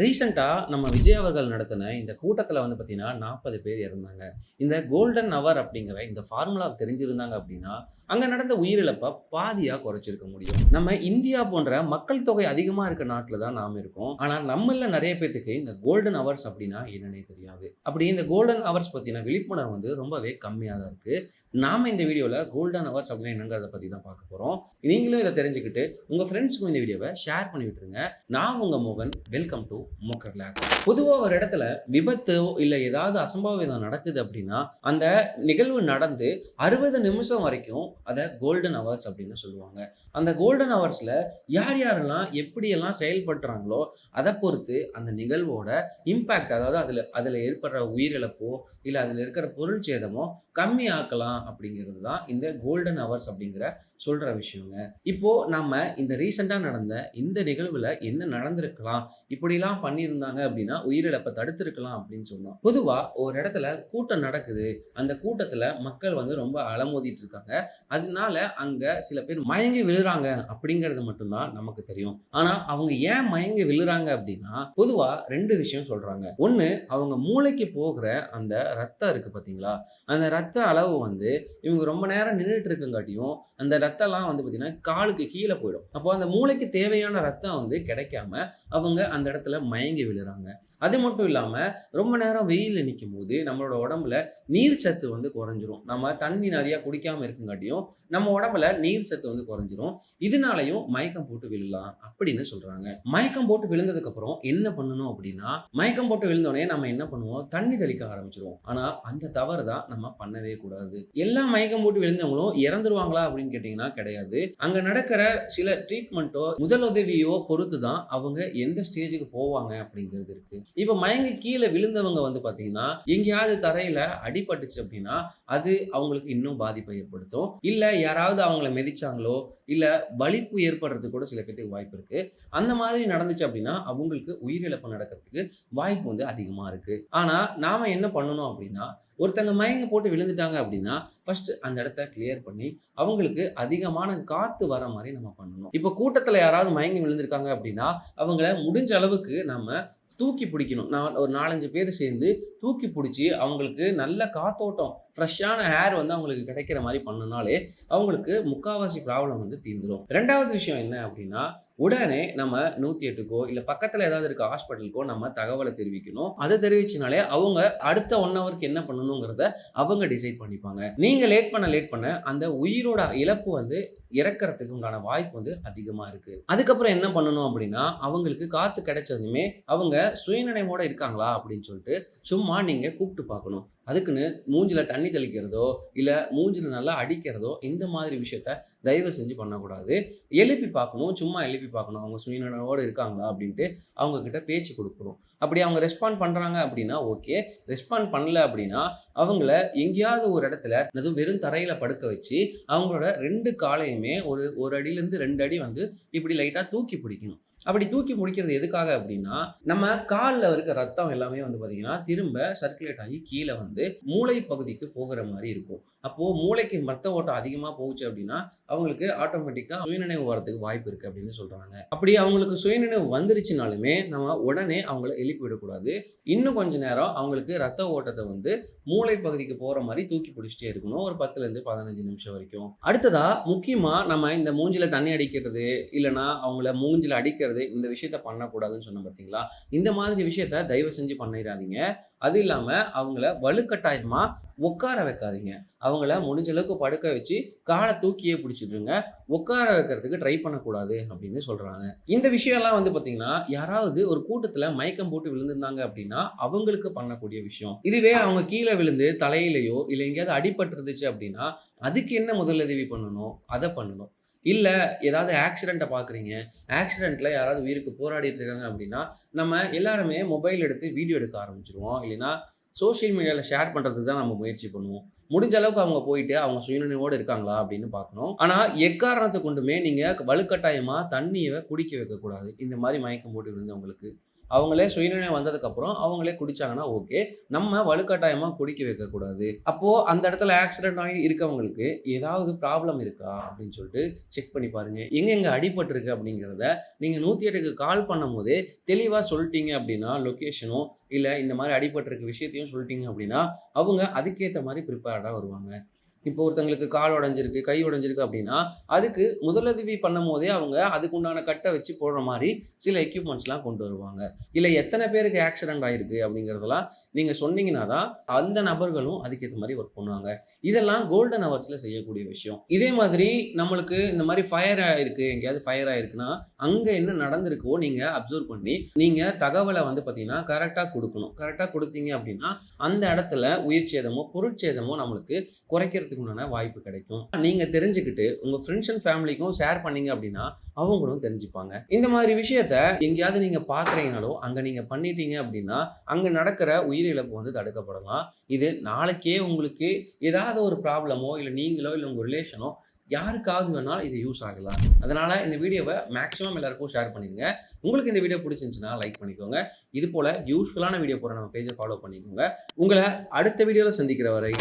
ரீசெண்டாக நம்ம விஜய் அவர்கள் நடத்தின இந்த கூட்டத்தில் வந்து பார்த்தீங்கன்னா நாற்பது பேர் இறந்தாங்க. இந்த கோல்டன் அவர் அப்படிங்கிற இந்த ஃபார்முலா தெரிஞ்சிருந்தாங்க அப்படின்னா அங்கே நடந்த உயிரிழப்பை பாதியாக குறைச்சிருக்க முடியும். நம்ம இந்தியா போன்ற மக்கள் தொகை அதிகமாக இருக்க நாட்டில் தான் நாம் இருக்கோம். ஆனால் நம்மள நிறைய பேத்துக்கு இந்த கோல்டன் அவர்ஸ் அப்படின்னா என்னன்னே தெரியாது. அப்படி இந்த கோல்டன் அவர்ஸ் பற்றின விழிப்புணர்வு வந்து ரொம்பவே கம்மியாக தான் இருக்குது நாம் இந்த வீடியோவில் கோல்டன் அவர்ஸ் அப்படின்னா என்னங்கிறத பற்றி தான் பார்க்க போகிறோம் நீங்களும் இதை தெரிஞ்சுக்கிட்டு உங்கள் ஃப்ரெண்ட்ஸுக்கும் இந்த வீடியோவை ஷேர் பண்ணி விட்டுருங்க நான் உங்கள் மோகன். வெல்கம் டு மோக்க ரிலாக்ஸ் பொதுவாக ஒரு இடத்துல விபத்து இல்லை ஏதாவது அசம்பாவிதம் நடக்குது அப்படின்னா அந்த நிகழ்வு நடந்து அறுபது நிமிஷம் வரைக்கும் அதை கோல்டன் ஹவர்ஸ் அப்படின்னு சொல்லுவாங்க. அந்த கோல்டன் ஹவர்ஸில் யார் யாரெல்லாம் எப்படியெல்லாம் செயல்படுறாங்களோ அதை பொறுத்து அந்த நிகழ்வோட இம்பேக்ட் அதாவது அதில் அதில் ஏற்படுற உயிரிழப்போ இல்லை அதில் இருக்கிற பொருள் சேதமோ கம்மி ஆக்கலாம் அப்படிங்கிறது தான் இந்த கோல்டன் ஹவர்ஸ் அப்படிங்கிற சொல்கிற விஷயங்க. இப்போது நம்ம இந்த ரீசெண்டாக நடந்த இந்த நிகழ்வில் என்ன நடந்திருக்கலாம் இப்படிலாம் பண்ணியிருந்தாங்க அப்படின்னா உயிரிழப்பை தடுத்திருக்கலாம் அப்படின்னு சொன்னோம். பொதுவாக ஒரு இடத்துல கூட்டம் நடக்குது. அந்த கூட்டத்தில் மக்கள் வந்து ரொம்ப அலமோதிட்டு இருக்காங்க அதனால அங்கே சில பேர் மயங்கி விழுறாங்க அப்படிங்கிறது மட்டும்தான் நமக்கு தெரியும். ஆனால் அவங்க ஏன் மயங்கி விழுறாங்க அப்படின்னா பொதுவாக ரெண்டு விஷயம் சொல்கிறாங்க ஒன்று அவங்க மூளைக்கு போகிற அந்த ரத்தம் இருக்குது பார்த்தீங்களா அந்த ரத்த அளவு வந்து இவங்க ரொம்ப நேரம் நின்றுட்டு இருக்கங்காட்டியும் அந்த ரத்தம்லாம் வந்து பார்த்தீங்கன்னா காலுக்கு கீழே போயிடும். அப்போ அந்த மூளைக்கு தேவையான ரத்தம் வந்து கிடைக்காம அவங்க அந்த இடத்துல மயங்கி விழுறாங்க. அது மட்டும் இல்லாமல் ரொம்ப நேரம் வெயிலில் நிற்கும் போது நம்மளோட உடம்புல நீர் சத்து வந்து குறைஞ்சிரும். நம்ம தண்ணி நிறையா குடிக்காமல் இருக்குங்காட்டியும் நம்ம உடம்புல நீர் சத்து வந்து குறைஞ்சிரும். இதனாலையும் மயக்கம் போட்டு விழலாம் அப்படின்னு சொல்கிறாங்க மயக்கம் போட்டு விழுந்ததுக்கப்புறம் என்ன பண்ணணும் அப்படின்னா மயக்கம் போட்டு விழுந்தோடனே நம்ம என்ன பண்ணுவோம்? தண்ணி தெளிக்க ஆரம்பிச்சிருவோம். ஆனால் அந்த தவறு தான் நம்ம பண்ணவே கூடாது. எல்லா மயக்கம் போட்டு விழுந்தவங்களும் இறந்துருவாங்களா அப்படின்னு கேட்டிங்கன்னா கிடையாது. அங்கே நடக்கிற சில ட்ரீட்மெண்ட்டோ முதலுதவியோ பொறுத்து தான் அவங்க எந்த ஸ்டேஜுக்கு போவாங்க அப்படிங்கிறது இருக்கு. இப்ப மயங்கி கீழே விழுந்தவங்க வந்து பாத்தீங்கன்னா எங்கேயாவது தரையில அடிபட்டுச்சு அப்படின்னா அது அவங்களுக்கு இன்னும் பாதிப்பை ஏற்படுத்தும். இல்ல யாராவது அவங்கள மிதிச்சாங்களோ இல்ல வலிப்பு ஏற்படுறதுக்கு கூட சில பேருக்கு வாய்ப்பு இருக்கு. அந்த மாதிரி நடந்துச்சு அப்படின்னா அவங்களுக்கு உயிரிழப்பு நடக்கிறதுக்கு வாய்ப்பு வந்து அதிகமா இருக்கு. ஆனா நாம என்ன பண்ணணும் அப்படின்னா ஒருத்தங்க மயங்க போட்டு விழுந்துட்டாங்க அப்படின்னா ஃபர்ஸ்ட் அந்த இடத்த கிளியர் பண்ணி அவங்களுக்கு அதிகமான காத்து வர மாதிரி நம்ம பண்ணணும். இப்போ கூட்டத்தில் யாராவது மயங்கி விழுந்திருக்காங்க அப்படின்னா அவங்கள முடிஞ்ச அளவுக்கு நம்ம தூக்கி பிடிக்கணும். நான் ஒரு நாலஞ்சு பேர் சேர்ந்து தூக்கி பிடிச்சி அவங்களுக்கு நல்ல காத்தோட்டம் ஃப்ரெஷ்ஷான ஹேர் வந்து அவங்களுக்கு கிடைக்கிற மாதிரி பண்ணனாலே அவங்களுக்கு முக்காவாசி ப்ராப்ளம் வந்து தீர்ந்துடும் ரெண்டாவது விஷயம் என்ன அப்படின்னா உடனே நம்ம நூற்றி எட்டுக்கோ இல்லை பக்கத்தில் ஏதாவது இருக்க ஹாஸ்பிட்டலுக்கோ நம்ம தகவலை தெரிவிக்கணும். அதை தெரிவிச்சினாலே அவங்க அடுத்த ஒன் ஹவருக்கு என்ன பண்ணணுங்கிறத அவங்க டிசைட் பண்ணிப்பாங்க. நீங்கள் லேட் பண்ண லேட் பண்ண அந்த உயிரோட இழப்பு வந்து இறக்கறதுக்கு உண்டான வாய்ப்பு வந்து அதிகமாக இருக்குது அதுக்கப்புறம் என்ன பண்ணணும் அப்படின்னா அவங்களுக்கு காற்று கிடைச்சதுமே அவங்க சுயநினைவோடு இருக்காங்களா அப்படின்னு சொல்லிட்டு சும்மா நீங்கள் கூப்பிட்டு பார்க்கணும். அதுக்குன்னு மூஞ்சில் தண்ணி தெளிக்கிறதோ இல்லை மூஞ்சில் நல்லா அடிக்கிறதோ இந்த மாதிரி விஷயத்த தயவு செஞ்சு பண்ணக்கூடாது. எழுப்பி பார்க்கணும் சும்மா எழுப்பி பார்க்கணும். அவங்க சுயநலனோடு இருக்காங்களா அப்படின்ட்டு அவங்கக்கிட்ட பேச்சு கொடுக்கணும். அப்படி அவங்க ரெஸ்பாண்ட் பண்ணுறாங்க அப்படின்னா ஓகே ரெஸ்பாண்ட் பண்ணல அப்படின்னா அவங்கள எங்கேயாவது ஒரு இடத்துல அதுவும் வெறும் தரையில் படுக்க வச்சு அவங்களோட ரெண்டு காலையுமே ஒரு ஒரு அடியிலேருந்து ரெண்டு அடி வந்து இப்படி லைட்டாக தூக்கி பிடிக்கணும். அப்படி தூக்கி முடிக்கிறது எதுக்காக அப்படின்னா நம்ம காலில் இருக்க ரத்தம் எல்லாமே வந்து பார்த்தீங்கன்னா திரும்ப சர்க்குலேட் ஆகி கீழே வந்து மூளை பகுதிக்கு போகிற மாதிரி இருக்கும். அப்போது மூளைக்கு மரத்த ஓட்டம் அதிகமாக போச்சு அப்படின்னா அவங்களுக்கு ஆட்டோமேட்டிக்காக சுயநினைவு வரதுக்கு வாய்ப்பு இருக்குது அப்படின்னு சொல்கிறாங்க அப்படி அவங்களுக்கு சுயநினைவு வந்துருச்சுனாலுமே நம்ம உடனே அவங்கள எழுப்பி விடக்கூடாது. இன்னும் கொஞ்ச நேரம் அவங்களுக்கு ரத்த ஓட்டத்தை வந்து மூளை பகுதிக்கு போகிற மாதிரி தூக்கி பிடிச்சிட்டே இருக்கணும். ஒரு பத்துலேருந்து பதினஞ்சு நிமிஷம் வரைக்கும். அடுத்ததாக முக்கியமாக நம்ம இந்த மூஞ்சில் தண்ணி அடிக்கிறது இல்லைன்னா அவங்கள மூஞ்சில் அடிக்கிறது இந்த விஷயத்த பண்ணக்கூடாதுன்னு சொன்னோம் பார்த்தீங்களா? இந்த மாதிரி விஷயத்த தயவு செஞ்சு பண்ணிடாதீங்க அது இல்லாமல் அவங்கள வலுக்கட்டாயமாக உட்கார வைக்காதீங்க. அவங்கள முடிஞ்ச அளவுக்கு படுக்க வச்சு காலை தூக்கியே பிடிச்சிட்டுருங்க உட்கார வைக்கிறதுக்கு ட்ரை பண்ணக்கூடாது அப்படின்னு சொல்கிறாங்க இந்த விஷயம்லாம் வந்து பார்த்தீங்கன்னா யாராவது ஒரு கூட்டத்தில் மயக்கம் போட்டு விழுந்திருந்தாங்க அப்படின்னா அவங்களுக்கு பண்ணக்கூடிய விஷயம். இதுவே அவங்க கீழே விழுந்து தலையிலையோ இல்லை எங்கேயாவது அடிபட்டுருந்துச்சு அப்படின்னா அதுக்கு என்ன முதலுதவி பண்ணணும்? அதை பண்ணணும். இல்லை ஏதாவது ஆக்சிடெண்ட்டை பார்க்குறீங்க ஆக்சிடெண்ட்டில் யாராவது உயிருக்கு போராடிட்டு இருக்காங்க அப்படின்னா நம்ம எல்லாருமே மொபைல் எடுத்து வீடியோ எடுக்க ஆரம்பிச்சிருவோம். இல்லைன்னா சோஷியல் மீடியாவில் ஷேர் பண்ணுறதுக்கு தான் நம்ம முயற்சி பண்ணுவோம். முடிஞ்ச அளவுக்கு அவங்க போயிட்டு அவங்க சுயநினைவோடு இருக்காங்களா அப்படின்னு பார்க்கணும். ஆனால் எக்காரணத்தை கொண்டுமே நீங்கள் வலுக்கட்டாயமாக தண்ணியை குடிக்க வைக்கக்கூடாது. இந்த மாதிரி மயக்கம் போட்டு விழுந்தவங்களுக்கு அவங்களே சுயநிலை வந்ததுக்கப்புறம் அவங்களே குடிச்சாங்கன்னா ஓகே நம்ம வலுக்கட்டாயமாக குடிக்க வைக்கக்கூடாது. அப்போது அந்த இடத்துல ஆக்சிடென்ட் ஆகி இருக்கவங்களுக்கு ஏதாவது ப்ராப்ளம் இருக்கா அப்படின்னு சொல்லிட்டு செக் பண்ணி பாருங்கள் எங்கெங்கே அடிபட்டிருக்கு அப்படிங்கிறத நீங்கள் நூற்றி எட்டுக்கு கால் பண்ணும் போதே தெளிவாக சொல்லிட்டீங்க அப்படின்னா லொக்கேஷனோ இல்லை இந்த மாதிரி அடிபட்டிருக்க விஷயத்தையும் சொல்லிட்டீங்க அப்படின்னா அவங்க அதுக்கேற்ற மாதிரி ப்ரிப்பேர்டாக வருவாங்க. இப்போ ஒருத்தங்களுக்கு கால் உடஞ்சிருக்கு கை உடஞ்சிருக்கு அப்படின்னா அதுக்கு முதலுதவி பண்ணும் போதே அவங்க அதுக்கு உண்டான கட்டை வச்சு போடுற மாதிரி சில எக்யூப்மெண்ட்ஸ்லாம் கொண்டு வருவாங்க. இல்லை எத்தனை பேருக்கு ஆக்சிடென்ட் ஆயிருக்கு அப்படிங்கிறதெல்லாம் நீங்கள் சொன்னீங்கன்னா தான் அந்த நபர்களும் அதுக்கேற்ற மாதிரி ஒர்க் பண்ணுவாங்க. இதெல்லாம் கோல்டன் ஹவர்ஸில் செய்யக்கூடிய விஷயம். இதே மாதிரி நம்மளுக்கு இந்த மாதிரி ஃபயர் ஆயிருக்கு எங்கேயாவது ஃபயர் ஆயிருக்குன்னா அங்கே என்ன நடந்திருக்கோ நீங்கள் அப்சர்வ் பண்ணி நீங்கள் தகவலை வந்து பார்த்தீங்கன்னா கரெக்டாக கொடுக்கணும். கரெக்டாக கொடுத்தீங்க அப்படின்னா அந்த இடத்துல உயிர் சேதமோ பொருட்சேதமோ நம்மளுக்கு குறைக்கிறதுக்கு உண்டான வாய்ப்பு கிடைக்கும். நீங்கள் தெரிஞ்சுக்கிட்டு உங்கள் ஃப்ரெண்ட்ஸ் அண்ட் ஃபேமிலிக்கும் ஷேர் பண்ணீங்க அப்படின்னா அவங்களும் தெரிஞ்சுப்பாங்க. இந்த மாதிரி விஷயத்த எங்கேயாவது நீங்கள் பார்க்குறீங்கனாலோ அங்கே நீங்கள் பண்ணிட்டீங்க அப்படின்னா அங்கே நடக்கிற உயிரிழப்பு வந்து தடுக்கப்படலாம். இது நாளைக்கே உங்களுக்கு ஏதாவது ஒரு ப்ராப்ளமோ இல்லை நீங்களோ இல்லை உங்கள் ரிலேஷனோ யாருக்காவது வேணாலும் இது யூஸ் ஆகலாம். அதனால் இந்த வீடியோவை மேக்ஸிமம் எல்லாருக்கும் ஷேர் பண்ணிடுங்க. உங்களுக்கு இந்த வீடியோ பிடிச்சிருந்துச்சுன்னா லைக் பண்ணிக்கோங்க. இது போல் யூஸ்ஃபுல்லான வீடியோ போகிற நம்ம பேஜை ஃபாலோ பண்ணிக்கோங்க. உங்களை அடுத்த வீடியோவில் சந்திக்கிற வரை